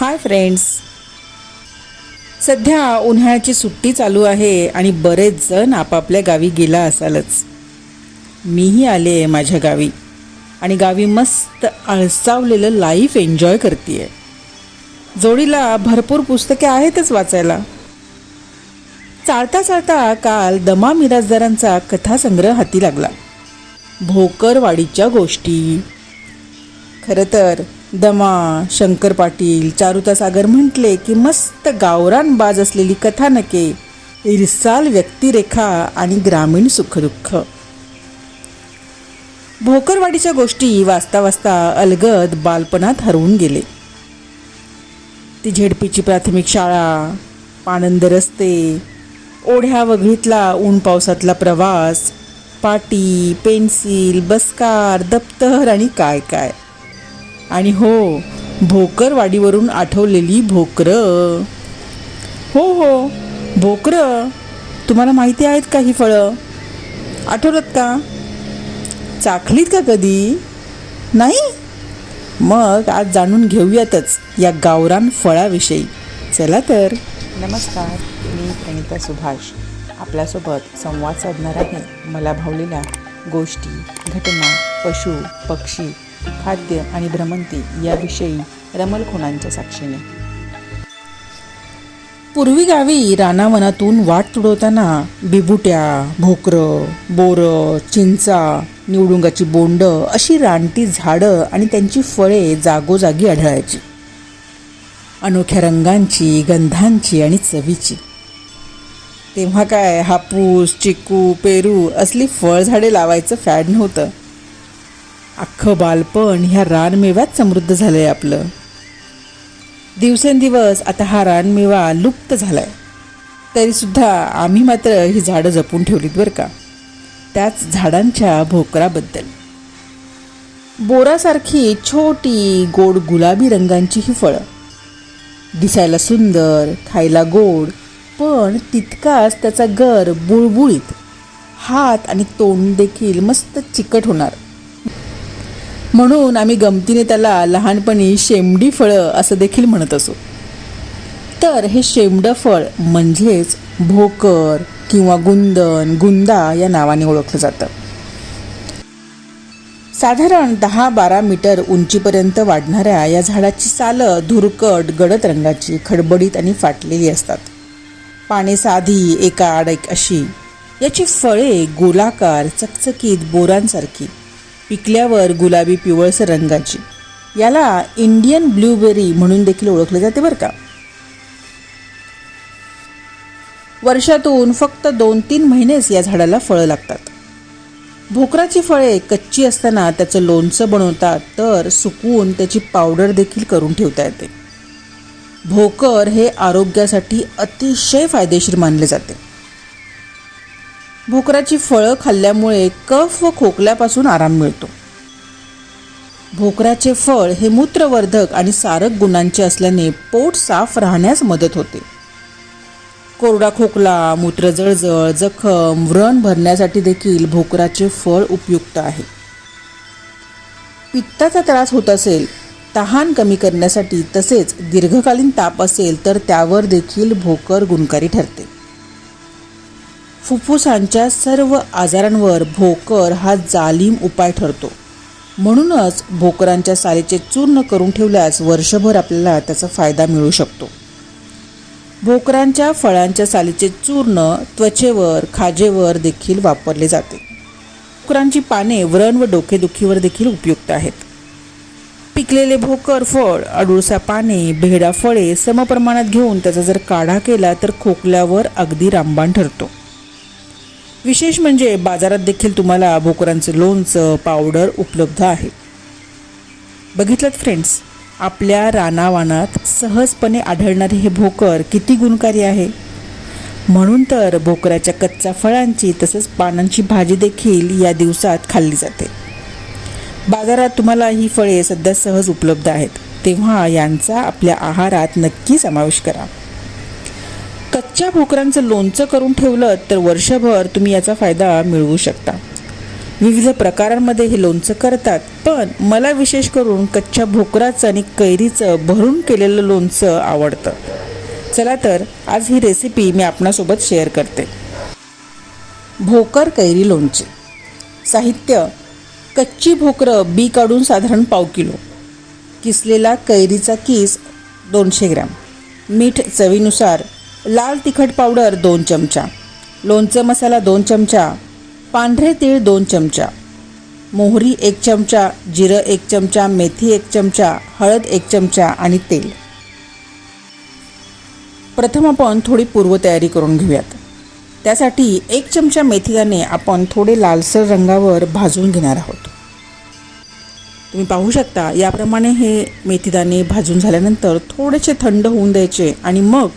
Hi friends. सध्या उन्हाळ्याची सुट्टी चालू आहे आणि बरेच जण आपापल्या गावी गेला असालच. मीही आले आहे माझ्या गावी आणि गावी मस्त आळसावलेलं लाईफ एन्जॉय करते जोडीला भरपूर पुस्तके आहेतच वाचायला. चालता चालता काल दमा मिराजदारांचा कथासंग्रह हाती लागला. भोकरवाडीच्या गोष्टी. खरं तर दमा शंकर पाटील चारुता सागर म्हटले की मस्त गावरान बाज असलेली कथानके इरसाल व्यक्तिरेखा आणि ग्रामीण सुखदुःख. भोकरवाडीच्या गोष्टी वाचता वाचता अलगद बालपणात हरवून गेले. ती झेडपीची प्राथमिक शाळा पाणंद रस्ते ओढ्या वगळीतला ऊन पावसातला प्रवास पाटी पेन्सिल बसकार दप्तर आणि काय काय. आणि हो भोकरवाडीवरून आठवलेली भोकरं. हो हो भोकरं तुम्हाला माहिती आहेत का ही फळं? आठवलत का? चाखलीत का कधी? नाही? मग आज जाणून घेऊयातच या गावरान फळाविषयी. चला तर. नमस्कार मी प्रणिता सुभाष. आपल्यासोबत संवाद साधणार आहे मला भावलेल्या गोष्टी घटना पशु पक्षी खाद्य आणि भ्रमंती याविषयी रमल खुणांच्या साक्षीने. पूर्वी गावी रानावनातून वाट तुडवताना बिबुट्या भोकरं बोरं चिंचा निवडुंगाची बोंड अशी रानटी झाडं आणि त्यांची फळे जागोजागी आढळायची. अनोख्या रंगांची गंधांची आणि चवीची. तेव्हा काय हापूस चिकू पेरू असली फळझाडे लावायचं फॅड नव्हतं. अख्खं बालपण ह्या रानमेव्यात समृद्ध झालं आहे आपलं. दिवसेंदिवस आता हा रानमेवा लुप्त झाला आहे तरीसुद्धा आम्ही मात्र ही झाडं जपून ठेवलीत बरं का? त्याच झाडांच्या भोकराबद्दल. बोरासारखी छोटी गोड गुलाबी रंगांची ही फळं. दिसायला सुंदर खायला गोड पण तितकाच त्याचा गर बुळबुळीत. हात आणि तोंड देखील मस्त चिकट होणार. म्हणून आम्ही गमतीने त्याला लहानपणी शेमडी फळं असं देखील म्हणत असो. तर हे शेमडं फळ म्हणजेच भोकर किंवा गुंदन गुंदा या नावाने ओळखलं जातं. साधारण दहा बारा मीटर उंचीपर्यंत वाढणाऱ्या या झाडाची सालं धुरकट गडद रंगाची खडबडीत आणि फाटलेली असतात. पाने साधी एका आड एक अशी. याची फळे गोलाकार चकचकीत बोरांसारखी. पिकल्यावर गुलाबी पिवळसर रंगाची. याला इंडियन ब्लूबेरी म्हणून देखील ओळखले जाते बरं का? वर्षातून फक्त दोन तीन महिनेच या झाडाला फळं लागतात. भोकराची फळे कच्ची असताना त्याचं लोणचं बनवतात तर सुकवून त्याची पावडर देखील करून ठेवता येते. भोकर हे आरोग्यासाठी अतिशय फायदेशीर मानले जाते. भोकराची फळं खाल्ल्यामुळे कफ व खोकल्यापासून आराम मिळतो. भोकराचे फळ हे मूत्रवर्धक आणि सारक गुणांचे असल्याने पोट साफ राहण्यास मदत होते. कोरडा खोकला मूत्र जळजळ जखम व्रण भरण्यासाठी देखील भोकराचे फळ उपयुक्त आहे. पित्ताचा त्रास होत असेल तहान कमी करण्यासाठी तसेच दीर्घकालीन ताप असेल तर त्यावर देखील भोकर गुणकारी ठरते. फुफ्फुसांच्या सर्व आजारांवर भोकर हा जालीम उपाय ठरतो. म्हणूनच भोकरांच्या सालीचे चूर्ण करून ठेवल्यास वर्षभर आपल्याला त्याचा फायदा मिळू शकतो. भोकरांच्या फळांच्या सालीचे चूर्ण त्वचेवर खाजेवर देखील वापरले जाते. भोकरांची पाने व्रण व डोकेदुखीवर देखील उपयुक्त आहेत. पिकलेले भोकर फळ अडुळसा पाने भेडा फळे समप्रमाणात घेऊन त्याचा जर काढा केला तर खोकल्यावर अगदी रामबाण ठरतो. विशेष म्हणजे बाजारात देखील तुम्हाला भोकरांचं लोणचं पावडर उपलब्ध आहे. बघितलं फ्रेंड्स आपल्या रानावानात सहजपणे आढळणारे हे भोकर किती गुणकारी आहे? म्हणून तर भोकराच्या कच्च्या फळांची तसंच पानांची भाजी देखील या दिवसात खाल्ली जाते. बाजारात तुम्हाला ही फळे सध्या सहज उपलब्ध आहेत. तेव्हा यांचा आपल्या आहारात नक्की समावेश करा. कच्च्या भोकरांचं लोणचं करून ठेवलं तर वर्षभर तुम्ही याचा फायदा मिळवू शकता. विविध प्रकारांमध्ये हे लोणचं करतात पण मला विशेष करून कच्च्या भोकराचं आणि कैरीचं भरून केलेलं लोणचं आवडतं. चला तर आज ही रेसिपी मी आपणासोबत शेअर करते. भोकर कैरी लोणचे. साहित्य कच्ची भोकरं बी काढून साधारण पाव किलो. किसलेला कैरीचा किस दोनशे ग्रॅम. मीठ चवीनुसार लाल तिखट पावडर दोन चमचा लोणचं मसाला दोन चमचा पांढरे तीळ दोन चमचा मोहरी एक चमचा जिरं एक चमचा मेथी एक चमचा हळद एक चमचा आणि तेल. प्रथम आपण थोडी पूर्वतयारी करून घेऊयात. त्यासाठी एक चमचा मेथीदाणे आपण थोडे लालसर रंगावर भाजून घेणार आहोत. तुम्ही पाहू शकता याप्रमाणे हे मेथीदाणे भाजून झाल्यानंतर थोडेसे थंड होऊन द्यायचे आणि मग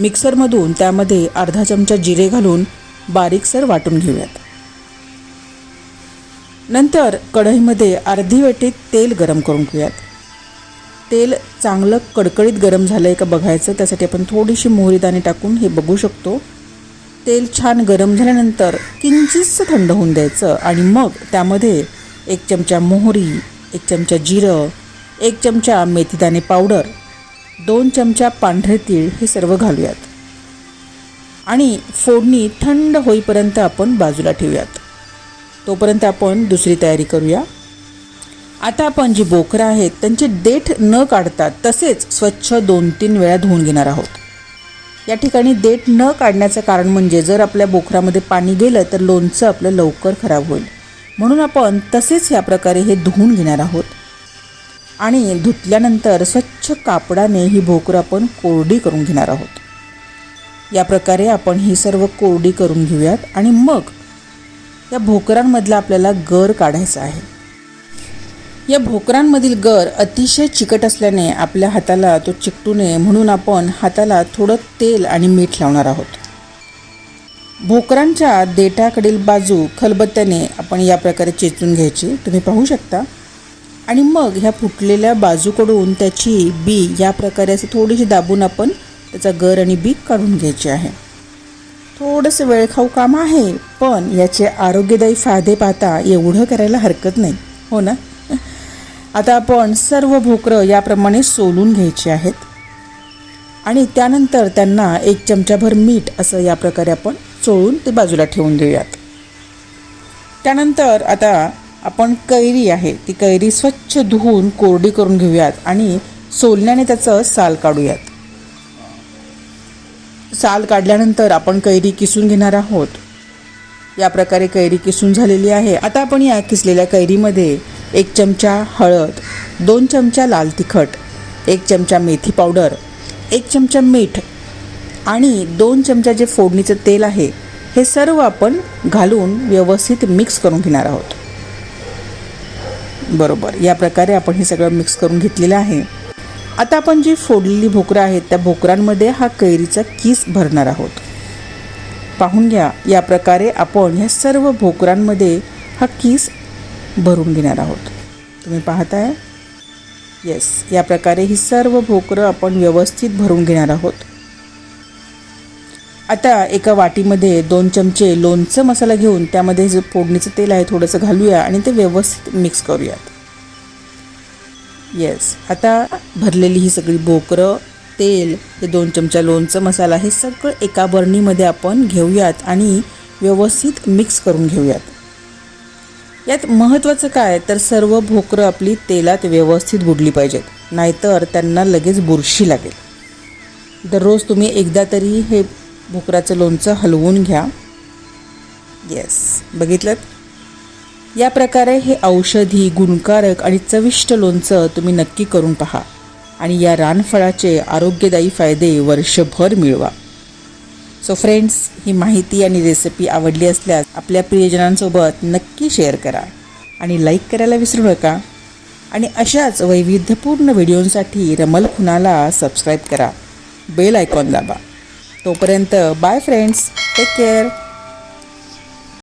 मिक्सरमधून त्यामध्ये अर्धा चमचा जिरे घालून बारीकसर वाटून घेऊयात. नंतर कढईमध्ये अर्धी वेटीत तेल गरम करून घेऊयात. तेल चांगलं कडकडीत गरम झालं आहे का बघायचं त्यासाठी आपण थोडीशी मोहरीदाणे टाकून हे बघू शकतो. तेल छान गरम झाल्यानंतर किंचितसं थंड होऊन द्यायचं आणि मग त्यामध्ये एक चमचा मोहरी एक चमचा जिरं एक चमचा मेथीदाणे पावडर दोन चमचा पांढरे तीळ हे सर्व घालूयात. आणि फोडणी थंड होईपर्यंत आपण बाजूला ठेवूयात. तोपर्यंत आपण दुसरी तयारी करूया. आता आपण जी बोकरं आहेत त्यांचे देठ न काढता तसेच स्वच्छ दोन तीन वेळा धुवून घेणार आहोत. या ठिकाणी देठ न काढण्याचं कारण म्हणजे जर आपल्या बोकरामध्ये पाणी गेलं तर लोणचं आपलं लवकर खराब होईल. म्हणून आपण तसेच या प्रकारे हे धुवून घेणार आहोत. आणि धुतल्यानंतर स्वच्छ कापडाने ही भोकरं आपण कोरडी करून घेणार आहोत. या प्रकारे आपण ही सर्व कोरडी करून घेऊयात आणि मग या भोकरांमधला आपल्याला गर काढायचा आहे. या भोकरांमधील गर अतिशय चिकट असल्याने आपल्या हाताला तो चिकटू नये म्हणून आपण हाताला थोडं तेल आणि मीठ लावणार आहोत. भोकरांच्या देठाकडील बाजू खलबत्त्याने आपण या प्रकारे चेचून घ्यायची. तुम्ही पाहू शकता. आणि मग ह्या फुटलेल्या बाजूकडून त्याची बी या प्रकारे असं थोडीशी दाबून आपण त्याचा गर आणि बी काढून घ्यायची आहे. थोडंसं वेळखाऊ काम आहे पण याचे आरोग्यदायी फायदे पाहता एवढं करायला हरकत नाही. हो ना? आता आपण सर्व भोकरं याप्रमाणे सोलून घ्यायची आहेत. आणि त्यानंतर त्यांना एक चमचाभर मीठ असं या प्रकारे आपण चोळून ते बाजूला ठेवून देऊयात. त्यानंतर आता आपण कैरी आहे ती कैरी स्वच्छ धुवून कोरडी करून घेऊयात आणि सोलण्याने त्याचं साल काढूयात. साल काढल्यानंतर आपण कैरी किसून घेणार आहोत. या प्रकारे कैरी किसून झालेली आहे. आता आपण या किसलेल्या कैरीमध्ये एक चमचा हळद दोन चमचा लाल तिखट एक चमचा मेथी पावडर एक चमचा मीठ आणि दोन चमचा जे फोडणीचं तेल आहे हे सर्व आपण घालून व्यवस्थित मिक्स करून घेणार आहोत. बरोबर. या प्रकारे आपण हे सगळं मिक्स करून घेतलेलं आहे. आता आपण जी फोडलेली भोकरं आहेत त्या भोकरांमध्ये हा कैरीचा किस भरणार आहोत? पाहून घ्या या प्रकारे आपण ह्या सर्व भोकरांमध्ये हा किस भरून घेणार आहोत. तुम्ही पाहताय? येस या प्रकारे ही सर्व भोकरं आपण व्यवस्थित भरून घेणार आहोत. आता एका वाटीमध्ये दोन चमचे लोणचं मसाला घेऊन त्यामध्ये जे फोडणीचं तेल आहे थोडंसं घालूया आणि ते व्यवस्थित मिक्स करूयात. येस आता भरलेली ही सगळी भोकरं तेल हे दोन चमचा लोणचं मसाला हे सगळं एका बरणीमध्ये आपण घेऊयात आणि व्यवस्थित मिक्स करून घेऊयात. यात महत्त्वाचं काय? तर सर्व भोकरं आपली तेलात व्यवस्थित बुडली पाहिजेत. नाहीतर त्यांना लगेच बुरशी लागेल. दररोज तुम्ही एकदा तरी हे भोकराचं लोणचं हलवून घ्या. येस बघितलं या प्रकारे हे औषधी गुणकारक आणि चविष्ट लोणचं तुम्ही नक्की करून पहा आणि या रानफळाचे आरोग्यदायी फायदे वर्षभर मिळवा. सो फ्रेंड्स ही माहिती आणि रेसिपी आवडली असल्यास आपल्या प्रियजनांसोबत नक्की शेअर करा आणि लाईक करायला विसरू नका. आणि अशाच वैविध्यपूर्ण व्हिडिओंसाठी रमल खुनाला सबस्क्राईब करा. बेल आयकॉन दाबा. तोपर्यंत बाय फ्रेंड्स टेक केअर